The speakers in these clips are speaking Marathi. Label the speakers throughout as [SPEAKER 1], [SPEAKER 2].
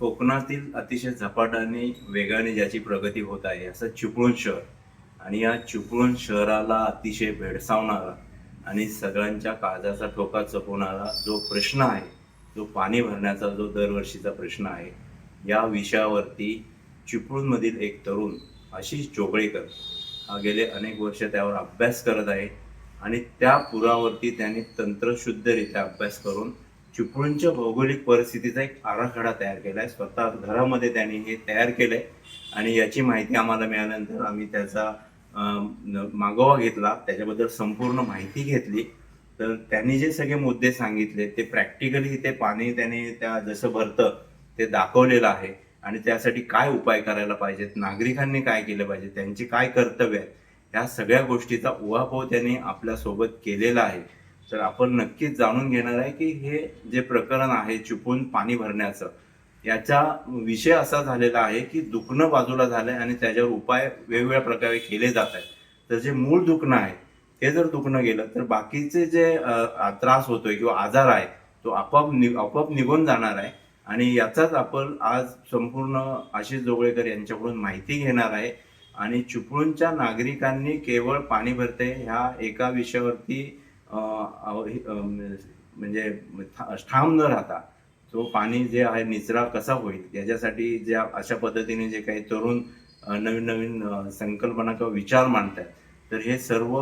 [SPEAKER 1] कोकणातील अतिशय झपाट्याने वेगाने ज्याची प्रगती होत आहे असं चिपळूण शहर. आणि या चिपळूण शहराला अतिशय भेडसावणारा आणि सगळ्यांच्या काळजाचा ठोका चपवणारा जो प्रश्न आहे जो पाणी भरण्याचा जो दरवर्षीचा प्रश्न आहे या विषयावरती चिपळूणमधील एक तरुण आशिष चोगळेकर हा गेले अनेक वर्ष त्यावर अभ्यास करत आहे. आणि त्या पुरावरती त्याने तंत्रशुद्धरित्या अभ्यास करून चिपळूणच्या भौगोलिक परिस्थितीचा एक आराखडा तयार केला आहे स्वतः घरामध्ये त्यांनी हे तयार केलंय आणि याची माहिती आम्हाला मिळाल्यानंतर आम्ही त्याचा मागोवा घेतला. त्याच्याबद्दल संपूर्ण माहिती घेतली. तर त्यांनी जे सगळे मुद्दे सांगितले ते प्रॅक्टिकली ते पाणी त्याने त्या जसं भरतं ते दाखवलेलं आहे. आणि त्यासाठी काय उपाय करायला पाहिजेत? नागरिकांनी काय केलं पाहिजे? त्यांची काय कर्तव्य आहेत? ह्या सगळ्या गोष्टीचा उहापोह त्यांनी आपल्यासोबत केलेला आहे. तर आपण नक्कीच जाणून घेणार आहे की हे जे प्रकरण आहे चुपून पाणी भरण्याचं याचा विषय असा झालेला आहे की दुखणं बाजूला झालंय आणि त्याच्यावर उपाय वेगवेगळ्या प्रकारे केले जात आहेत. तर जे मूळ दुखणं आहे हे जर दुखणं गेलं तर बाकीचे जे त्रास होतोय किंवा आजार आहे तो आपोआप नि आपोआप निघून जाणार आहे. आणि याचाच आपण आज संपूर्ण आशिष जोगळेकर यांच्याकडून माहिती घेणार आहे. आणि चिपळूणच्या नागरिकांनी केवळ पाणी भरते ह्या एका विषयावरती म्हणजे ठाम न राहता तो पाणी जे आहे निचरा कसा होईल? याच्यासाठी ज्या अशा पद्धतीने जे काही तरुण नवीन नवीन संकल्पना किंवा विचार मांडतात तर हे सर्व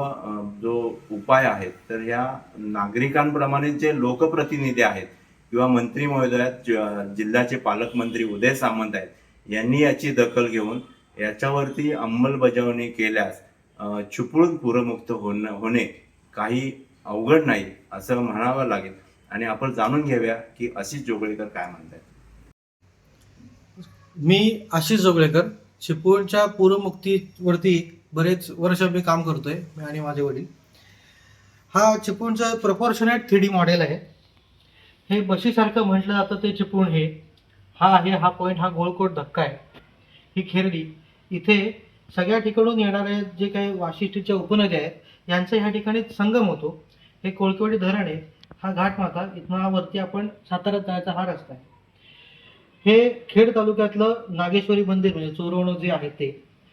[SPEAKER 1] जो उपाय आहेत तर ह्या नागरिकांप्रमाणे जे लोकप्रतिनिधी आहेत किंवा मंत्री महोदयात ज- जिल्ह्याचे पालकमंत्री उदय सामंत आहेत यांनी याची दखल घेऊन याच्यावरती अंमलबजावणी केल्यास छुपळून पूरमुक्त होणं होणे काही अवघड नाही असं म्हणावं लागेल. आणि आपण जाणून घेऊया की आशिष जोगळेकर काय म्हणतात
[SPEAKER 2] मी आशिष जोगळेकर चिपळूणच्या पूरमुक्तीवरती बरेच वर्ष मी काम करतोय मी आणि माझे वडील. हा चिपळूणचा प्रपोर्शनेट थ्री डी मॉडेल आहे. हे बशीसारखं म्हटलं जातं ते चिपळूण हे. हा आहे हा पॉईंट हा गोळकोट धक्का आहे. ही खेरडी. इथे सगळ्या ठिकाणून येणारे जे काही वाशिष्ठीच्या उपनद्या आहेत यांचा ह्या ठिकाणी संगम होतो. हे कोळकेवाडी धरण आहे. हा घाटमाथा इथनं हा वरती आपण सातारा जायचा हा रस्ता आहे. हे खेड तालुक्यातलं नागेश्वरी मंदिर म्हणजे चोरवणं जे आहे ते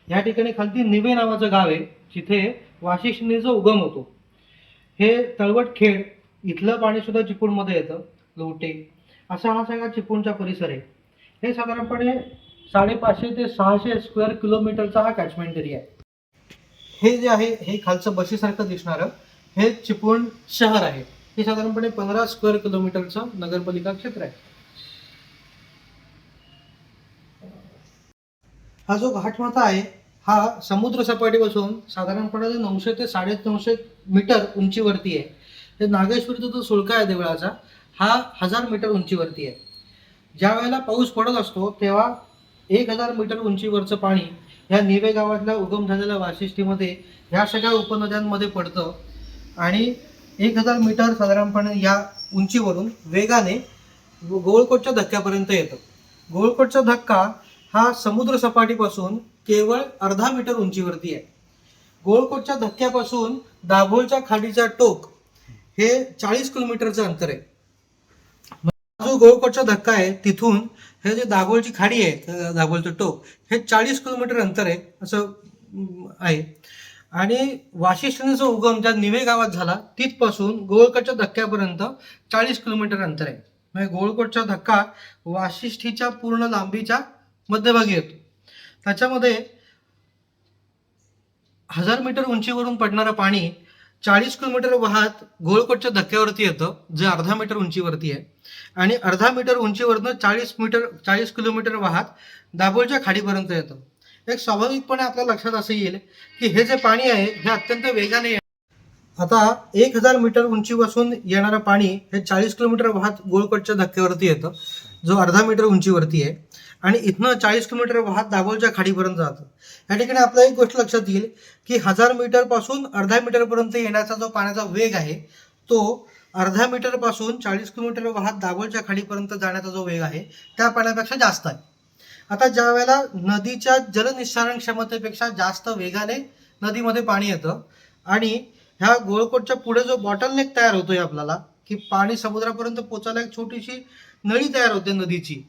[SPEAKER 2] या ठिकाणी खालती निवे नावाचं गाव आहे जिथे वाशिष्ठ उगम होतो. हे तळवट खेड इथलं पाणी सुद्धा चिपळूणमध्ये येतं लोटे. असा हा सगळा चिपळूणचा परिसर आहे. हे साधारणपणे साडेपाचशे ते सहाशे स्क्वेअर किलोमीटरचा हा कॅचमेंट एरिया आहे. हे जे आहे हे खालचं बशीसारखं दिसणारं हे चिपळूण शहर आहे. हे साधारणपणे पंधरा स्क्वेअर किलोमीटरचं नगरपालिका क्षेत्र आहे. हा जो घाटमाथा आहे हा समुद्र सपाटीपासून साधारणपणे नऊशे ते साडे नऊशे मीटर उंचीवरती आहे. हे नागेश्वरीचा जो सुळका आहे देवळाचा हा हजार मीटर उंचीवरती आहे. ज्या वेळेला पाऊस पडत असतो तेव्हा एक हजार मीटर उंचीवरचं पाणी ह्या निवे गावातल्या उगम झालेल्या वाशिष्ठीमध्ये ह्या सगळ्या उपनद्यांमध्ये पडतं. आणि एक हजार मीटर साधारणपणे या उंचीवरून वेगाने गोळकोटच्या धक्क्यापर्यंत येतं. गोळकोटचा धक्का हा समुद्र सपाटीपासून केवळ अर्धा मीटर उंचीवरती आहे. गोळकोटच्या धक्क्यापासून दाभोळच्या खाडीचा टोक हे चाळीस किलोमीटरचं अंतर आहे. जो गोळकोटचा धक्का आहे तिथून हे जे दाभोळची खाडी आहे अं, टोक हे चाळीस किलोमीटर अंतर आहे असं आहे. आणि वाशिष्ठीचा उगम ज्या निवे गावात झाला तिथपासून गोळकोटच्या धक्क्यापर्यंत चाळीस किलोमीटर अंतर आहे. म्हणजे गोळकोटचा धक्का वाशिष्ठीच्या पूर्ण लांबीच्या मध्यभागी येतो. त्याच्यामध्ये हजार मीटर उंचीवरून पडणारं पाणी चाळीस किलोमीटर वाहत गोळकोटच्या धक्क्यावरती येतं जे अर्धा मीटर उंचीवरती आहे. आणि अर्धा मीटर उंचीवरनं चाळीस मीटर चाळीस किलोमीटर वाहत दाभोळच्या खाडीपर्यंत येतं. एक स्वाभाविकपणे आपल्या लक्षात असं येईल की हे जे पाणी आहे हे अत्यंत वेगाने आता एक हजार मीटर उंचीपासून येणारं पाणी हे चाळीस किलोमीटर वाहत गोळकोटच्या धक्क्यावरती येतं जो अर्धा मीटर उंचीवरती आहे. आणि इथनं चाळीस किलोमीटर वाहत दाभोळच्या खाडीपर्यंत जातं. या ठिकाणी आपल्याला एक गोष्ट लक्षात येईल की हजार मीटरपासून अर्धा मीटरपर्यंत येण्याचा जो पाण्याचा वेग आहे तो अर्धा मीटरपासून चाळीस किलोमीटर वाहत दाभोळच्या खाडीपर्यंत जाण्याचा जो वेग आहे त्या पाण्यापेक्षा जास्त आहे. आता ज्या वेळेला नदीच्या जलनिस्सारण क्षमतेपेक्षा जास्त वेगाने नदीमध्ये पाणी येतं आणि ह्या गोळकोटच्या पुढे जो बॉटलनेक तयार होतोय आपल्याला की पाणी समुद्रापर्यंत पोचायला एक छोटीशी नळी तयार होते नदीची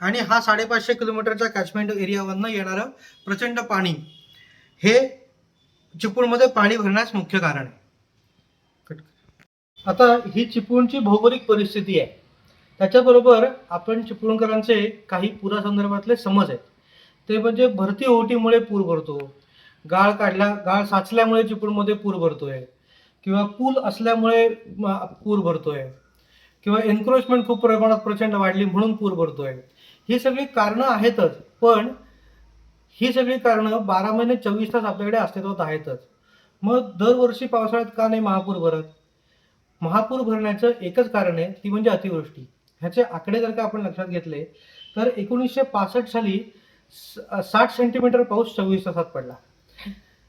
[SPEAKER 2] आणि हा साडेपाचशे किलोमीटरच्या कॅचमेंट एरियावरनं येणारं प्रचंड पाणी. हे चिपळूणमध्ये पाणी भरण्यास मुख्य कारण आहे. आता ही चिपळूणची भौगोलिक परिस्थिती आहे. त्याच्याबरोबर आपण चिपळूणकरांचे काही पुरासंदर्भातले समज आहेत. ते म्हणजे भरती ओहोटीमुळे पूर भरतो. गाळ काढल्या गाळ साचल्यामुळे चिपळूणमध्ये पूर भरतोय. किंवा पूल असल्यामुळे पूर भरतोय. किंवा एन्क्रोचमेंट खूप प्रमाणात प्रचंड वाढली म्हणून पूर भरतोय. ही सगळी कारणं आहेतच पण ही सगळी कारणं बारा महिने चोवीस तास आपल्याकडे अस्तित्वात आहेतच. मग दरवर्षी पावसाळ्यात का नाही महापूर भरत? महापूर भरण्याचं एकच कारण आहे ती म्हणजे अतिवृष्टी. ह्याचे आकडे जर का आपण लक्षात घेतले तर एकोणीसशे पासष्ट साली साठ सेंटीमीटर पाऊस चोवीस तासात पडला.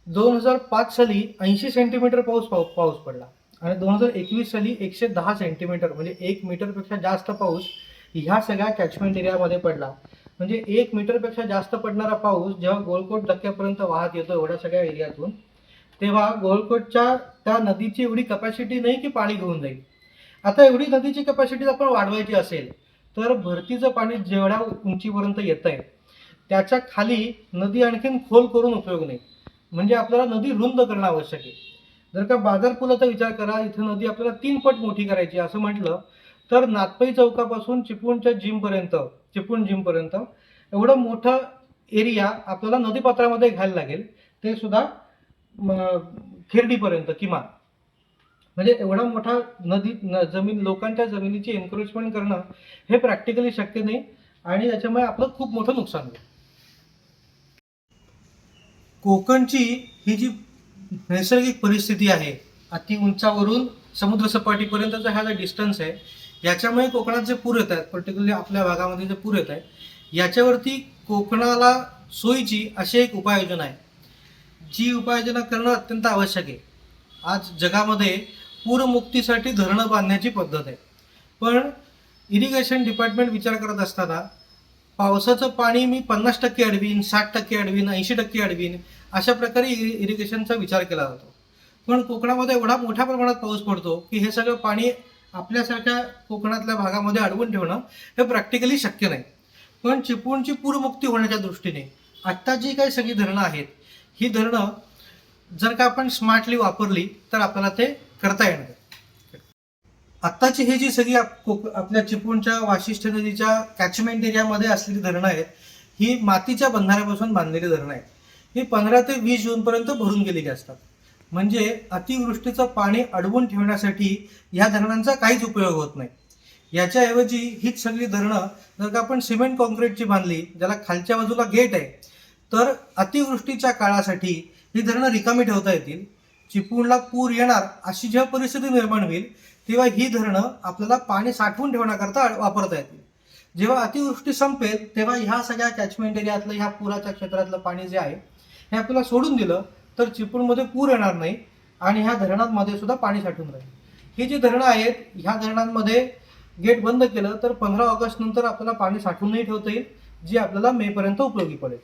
[SPEAKER 2] दोन हजार पाच साली ऐंशी सेंटीमीटर पाऊस पाऊ पाऊस पडला. आणि दोन हजार एकवीस साली एकशे दहा सेंटीमीटर म्हणजे एक मीटरपेक्षा जास्त पाऊस ह्या सगळ्या कॅचमेंट एरियामध्ये पडला. म्हणजे एक मीटरपेक्षा जास्त पडणारा पाऊस जेव्हा गोलकोट धक्क्यापर्यंत वाहत येतो एवढ्या सगळ्या एरियातून तेव्हा गोलकोटच्या त्या नदीची एवढी कपॅसिटी नाही की पाणी घेऊन जाईल. आता एवढी नदीची कपॅसिटी आपण वाढवायची असेल तर भरतीचं पाणी जेवढ्या उंचीपर्यंत येत आहे त्याच्याखाली नदी आणखीन खोल करून उपयोग नाही. म्हणजे आपल्याला नदी रुंद करणं आवश्यक आहे. जर का बाजारपुलाचा विचार करा इथं नदी आपल्याला तीन पट मोठी करायची असं म्हटलं तर नातपई चौकापासून चिपळूणच्या जिमपर्यंत चिपळूण जिमपर्यंत एवढं मोठं एरिया आपल्याला नदीपात्रामध्ये घ्यायला लागेल. ते सुद्धा खिर्डीपर्यंत किमान. म्हणजे एवढा मोठा नदी न- जमीन लोकांच्या जमिनीची एन्क्रोचमेंट करणं हे प्रॅक्टिकली शक्य नाही आणि त्याच्यामुळे आपलं खूप मोठं नुकसान होईल. कोकणची ही जी नैसर्गिक परिस्थिती आहे अति उंचावरून समुद्रसपाटीपर्यंतचा हा जो डिस्टन्स आहे याच्यामुळे कोकणात जे पूर येत आहेत पर्टिक्युलरली आपल्या भागामध्ये जे पूर येत आहे याच्यावरती कोकणाला सोयीची अशी एक उपाययोजना आहे. जी उपाययोजना करणं अत्यंत आवश्यक आहे. आज जगामध्ये पूरमुक्तीसाठी धरणं बांधण्याची पद्धत आहे. पण इरिगेशन डिपार्टमेंट विचार करत असताना पावसाचं पाणी मी पन्नास टक्के अडवीन साठ टक्के अडवीन ऐंशी टक्के अडवीन अशा प्रकारे इरि इरिगेशनचा विचार केला जातो. पण कोकणामध्ये एवढा मोठ्या प्रमाणात पाऊस पडतो की हे सगळं पाणी आपल्यासारख्या कोकणातल्या भागामध्ये अडवून ठेवणं हे प्रॅक्टिकली शक्य नाही. पण चिपळूणची पूरमुक्ती होण्याच्या दृष्टीने आत्ता जी काही सगळी धरणं आहेत ही धरणं जर का आपण स्मार्टली वापरली तर आपल्याला ते करता येणार आत्ताची ही जी सगळी आपल्या चिपळूणच्या वाशिष्ठ नदीच्या कॅचमेंट एरियामध्ये असलेली धरणं आहेत ही मातीच्या बंधाऱ्यापासून बांधलेली धरणं आहेत. ही पंधरा ते वीस जूनपर्यंत भरून गेलेली असतात. म्हणजे अतिवृष्टीचं पाणी अडवून ठेवण्यासाठी ह्या धरणांचा काहीच उपयोग होत नाही. याच्याऐवजी हीच सगळी धरणं जर का आपण सिमेंट कॉन्क्रीटची बांधली ज्याला खालच्या बाजूला गेट आहे तर अतिवृष्टीच्या काळासाठी ही धरणं रिकामी ठेवता येतील. चिपळूणला पूर येणार अशी जेव्हा परिस्थिती निर्माण होईल तेव्हा ही धरणं आपल्याला पाणी साठवून ठेवण्याकरता वापरता येतील. जेव्हा अतिवृष्टी संपेल तेव्हा ह्या सगळ्या कॅचमेंट एरियातलं ह्या पुराच्या क्षेत्रातलं पाणी जे आहे हे आपल्याला सोडून दिलं तर चिपळूणमध्ये पूर येणार नाही आणि ह्या धरणांमध्ये सुद्धा पाणी साठून राहील. ही जी धरणं आहेत ह्या धरणांमध्ये गेट बंद केलं तर पंधरा ऑगस्ट नंतर आपल्याला पाणी साठवूनही ठेवता येईल जी आपल्याला मे पर्यंत उपयोगी पडेल.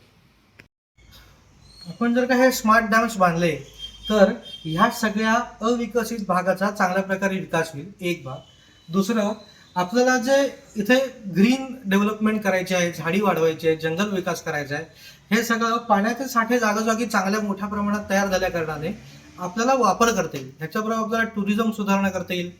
[SPEAKER 2] आपण जर का हे स्मार्ट डॅम्स बांधले तर ह्या सगळ्या अविकसित भागाचा चांगल्या प्रकारे विकास होईल एक भाग. दुसरं आपल्याला जे इथे ग्रीन डेव्हलपमेंट करायचे आहे झाडी वाढवायची आहे जंगल विकास करायचा आहे हे सगळं पाण्याचे साठे जागोजागी चांगल्या मोठ्या प्रमाणात तयार झाल्या कारणाने आपल्याला वापर करता येईल. ह्याच्याबरोबर आपल्याला टुरिझम सुधारणा करता येईल.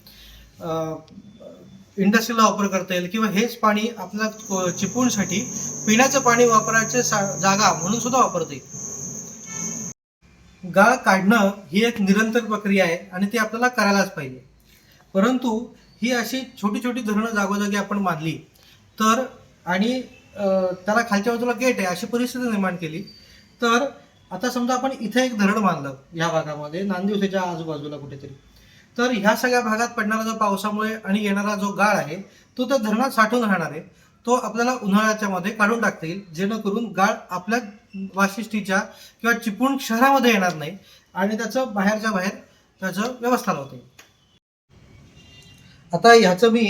[SPEAKER 2] इंडस्ट्रीला वापर करता येईल किंवा हेच पाणी आपल्या चिपळूणसाठी पिण्याचं पाणी वापरायचे सा- जागा म्हणून सुद्धा वापरता येईल. गाळ काढणं ही एक निरंतर प्रक्रिया आहे आणि ती आपल्याला करायलाच पाहिजे. परंतु ही अशी छोटी छोटी धरणं जागोजागी आपण मानली तर आणि त्याला खालच्या बाजूला गेट आहे अशी परिस्थिती निर्माण केली. तर आता समजा आपण इथे एक धरण बांधलं या भागामध्ये नांदिवसेच्या आजूबाजूला कुठेतरी. तर ह्या सगळ्या भागात पडणारा जो पावसामुळे आणि येणारा जो गाळ आहे तो त्या धरणात साठून राहणार आहे. तो आपल्याला उन्हाळ्याच्या मध्ये काढून टाकता येईल जेणेकरून गाळ आपल्या वाशिष्ठीच्या किंवा चिपळूण शहरामध्ये येणार नाही आणि त्याचं बाहेरच्या बाहेर त्याचं व्यवस्था लावते आता ह्याचं मी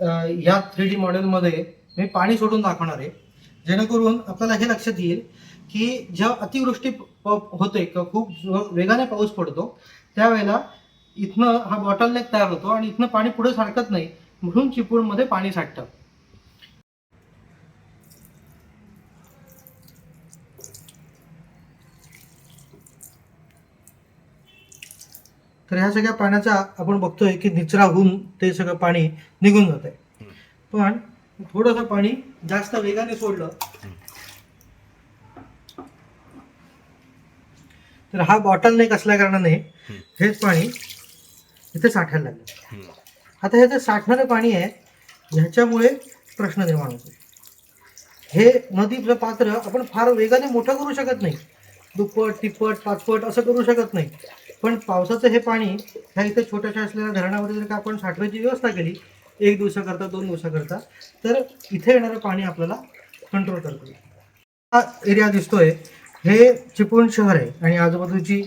[SPEAKER 2] ह्या थ्री डी मॉडेलमध्ये मी पाणी सोडून दाखवणार आहे. जेणेकरून आपल्याला हे लक्षात येईल की जेव्हा अतिवृष्टी होते किंवा खूप वेगाने पाऊस पडतो त्यावेळेला इथनं हा बॉटल नेक तयार होतो आणि इथनं पाणी पुढे सारखत नाही म्हणून चिपळूणमध्ये पाणी साठतं. तर ह्या सगळ्या पाण्याचा आपण बघतोय की निचरा होऊन ते सगळं पाणी निघून जात आहे पण थोडंसं पाणी जास्त वेगाने सोडलं. तर हा बॉटल नेक असल्या कारणाने हेच पाणी इथे साठायला लागलं. आता हे जे साठणारं पाणी आहे ह्याच्यामुळे प्रश्न निर्माण होतो हे नदीचं पात्र आपण फार वेगाने मोठं करू शकत नाही. दुप्पट तिप्पट पाचपट असं करू शकत नाही. पण पावसाचं हे पाणी ह्या इथे छोट्याशा असलेल्या धरणामध्ये जर का आपण साठवायची व्यवस्था केली एक दिवसाकरता दोन दिवसाकरता. तर इथे येणारं पाणी आपल्याला कंट्रोल करतो. हा एरिया दिसतोय. हे चिपळूण शहर आहे आणि आजूबाजूची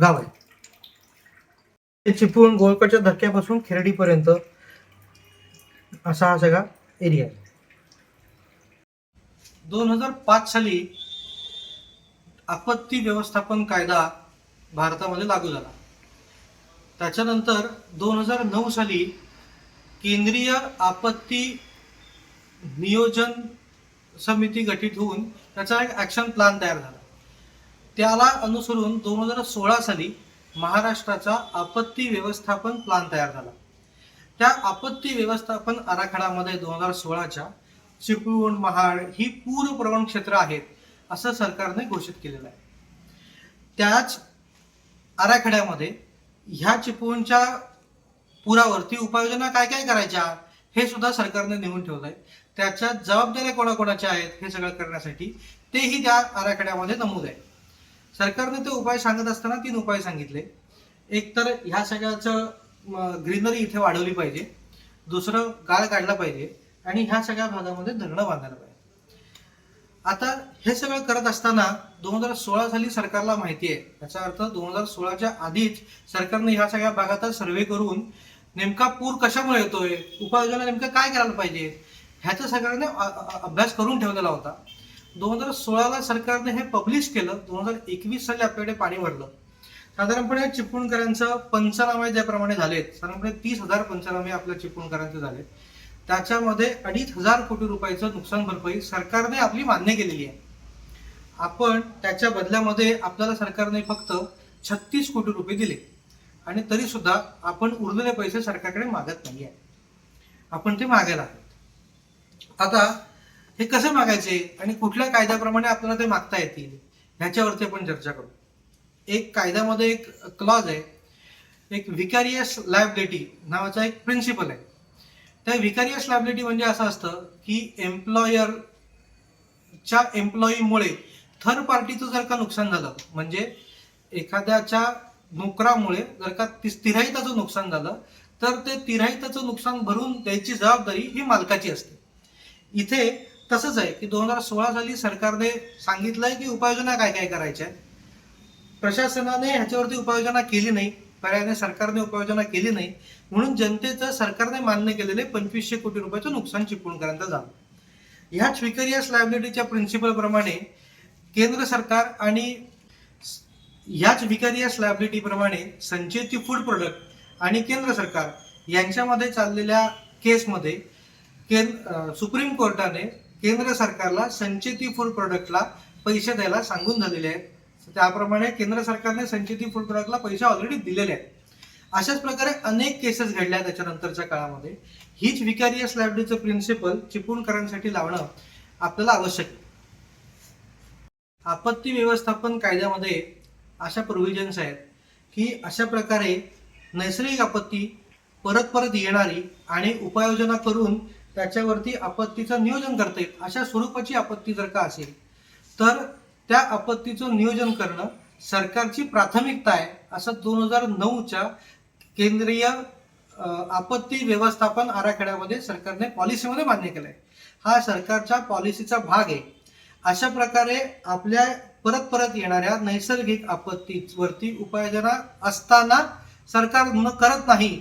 [SPEAKER 2] गाव आहे. हे चिपळूण गोळकडच्या धक्क्यापासून खेरडीपर्यंत असा हा सगळा एरिया आहे. दोन हजार पाच साली आपत्ती व्यवस्थापन कायदा भारतामध्ये लागू झाला. त्याच्यानंतर दोन हजार नऊ साली केंद्रीय आपत्ती नियोजन समिती गठीत होऊन त्याचा एक ॲक्शन प्लॅन तयार झाला. त्याला अनुसरून दोन हजार सोळा साली महाराष्ट्राचा आपत्ती व्यवस्थापन प्लॅन तयार झाला. त्या आपत्ती व्यवस्थापन आराखड्यामध्ये दोन हजार सोळाच्या चिपळूण महाड ही पूरप्रवण क्षेत्र आहेत असं सरकारने घोषित केलेलं आहे. त्याच आराखड्यामध्ये ह्या चिपळूणच्या पुरावरती उपाययोजना काय काय करायच्या हे सुद्धा सरकारने नेऊन ठेवलं आहे त्याच्या जबाबदाऱ्या कोणाकोणाच्या आहेत हे सगळं करण्यासाठी तेही त्या आराखड्यामध्ये नमूद आहे. सरकारने ते उपाय सांगत असताना तीन उपाय सांगितले. एक तर ह्या सगळ्याचं ग्रीनरी इथे वाढवली पाहिजे. दुसरं गाळ काढला पाहिजे. आणि ह्या सगळ्या भागामध्ये धरणं बांधायला पाहिजे. आता हे सगळं करत असताना दोन हजार सोळा साली सरकारला माहिती आहे. याचा अर्थ दोन हजार सोळाच्या आधीच सरकारने ह्या सगळ्या भागाचा सर्वे करून नेमका पूर कशामुळे येतोय? उपाययोजना नेमकं काय करायला पाहिजे? ह्याचा सरकारने अभ्यास करून ठेवलेला होता. दोन हजार सोळाला सरकारने हे पब्लिश केलं. दोन हजार एकवीस साली आपल्याकडे पाणी भरलं. साधारणपणे चिपळूणकरांचं पंचनामे ज्याप्रमाणे झालेत साधारणपणे तीस हजार पंचनामे आपल्या चिपळूणकरांचे झालेत. त्याच्यामध्ये अडीच हजार कोटी रुपयाचं नुकसान भरपाई सरकारने आपली मान्य केलेली आहे. आपण त्याच्या बदल्यामध्ये आपल्याला सरकारने फक्त छत्तीस कोटी रुपये दिले. आणि तरी सुद्धा आपण उरलेले पैसे सरकारकडे मागत नाही आहे आपण ते मागायला हवेत. आता हे कसे मागायचे आणि कुठल्या कायद्याप्रमाणे आपल्याला ते मागता येतील ह्याच्यावरती आपण चर्चा करू. एक कायद्यामध्ये एक क्लॉज आहे एक विकारियस लायबिलिटी नावाचा एक प्रिन्सिपल आहे. त्या विकारियस लायबिलिटी म्हणजे असं असतं की एम्प्लॉयरच्या एम्प्लॉईमुळे थर्ड पार्टीचं जर का नुकसान झालं म्हणजे एखाद्याच्या नोकरामुळे जर का तिराहिताचं नुकसान झालं तर ते तिराहिताचं नुकसान भरून द्यायची जबाबदारी ही मालकाची असते. इथे तसंच आहे की दोन हजार सोळा साली सरकारने सांगितलंय की उपाययोजना काय काय करायच्या प्रशासनाने ह्याच्यावरती उपाययोजना केली नाही पर्यायाने सरकारने उपाययोजना केली नाही म्हणून जनतेचं सरकारने मान्य केलेले पंचवीसशे कोटी रुपयाचं नुकसान चिपळूणकरांचं झालं. ह्या विकरियस लायबिलिटीच्या प्रिन्सिपलप्रमाणे केंद्र सरकार आणि ह्याच विकारियस लायबिलिटी प्रमाणे संचेती फूड प्रोडक्ट आणि केंद्र सरकार यांच्यामध्ये चाललेल्या केसमध्ये केंद्र सुप्रीम कोर्टाने केंद्र सरकारला संचेती फूड प्रोडक्टला पैसे द्यायला सांगून झालेले आहेत. त्याप्रमाणे केंद्र सरकारने संचेती फूड प्रोडक्टला पैसे ऑलरेडी दिलेले आहेत. अशाच प्रकारे अनेक केसेस घडल्या त्याच्यानंतरच्या काळामध्ये. हीच विकारियस लायबिलिटीचं प्रिन्सिपल चिपळूणकरांसाठी लावणं आपल्याला आवश्यक आहे. आपत्ती व्यवस्थापन कायद्यामध्ये अशा प्रोव्हिजन्स आहेत की अशा प्रकारे नैसर्गिक आपत्ती परत परत येणारी आणि उपाययोजना करून त्याच्यावरती आपत्तीचं नियोजन करता येईल. अशा स्वरूपाची आपत्ती जर का असेल तर त्या आपत्तीचं नियोजन करणं सरकारची प्राथमिकता आहे असं दोन हजार नऊच्या केंद्रीय आपत्ती व्यवस्थापन आराखड्यामध्ये सरकारने पॉलिसीमध्ये मान्य केलं आहे हा सरकारच्या पॉलिसीचा भाग आहे. अशा प्रकारे आपल्या परत परत येणाऱ्या नैसर्गिक आपत्तीवरती उपाययोजना असताना सरकार न करत नाही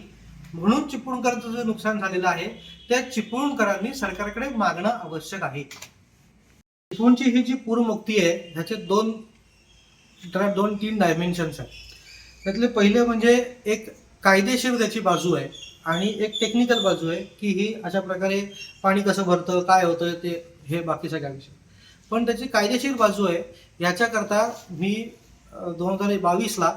[SPEAKER 2] म्हणून चिपळूणकरांचं जे नुकसान झालेलं आहे ते चिपळूणकरांनी सरकारकडे मागणं आवश्यक आहे. चिपळूणची ही जी पूरमुक्ती आहे ह्याचे दोन दोन तीन डायमेन्शन्स आहेत. त्यातले पहिले म्हणजे एक कायदेशीर त्याची बाजू आहे आणि एक टेक्निकल बाजू आहे की ही अशा प्रकारे पाणी कसं भरतं काय होतं ते हे बाकी सगळ्या विषय. पण त्याची कायदेशीर बाजू आहे. याच्याकरता मी दोन हजार बावीसला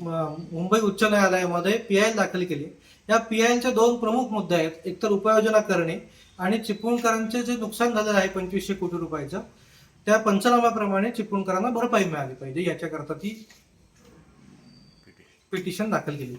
[SPEAKER 2] मुंबई उच्च न्यायालयामध्ये पी आय दाखल केली. या पी आयचे दोन प्रमुख मुद्दे आहेत. एकतर उपाययोजना करणे आणि चिपळूणकरांचे जे नुकसान झालेलं आहे पंचवीसशे कोटी रुपयाचं त्या पंचनाम्याप्रमाणे चिपळूणकरांना भरपाई मिळाली पाहिजे. याच्याकरता ती पिटिशन दाखल केली.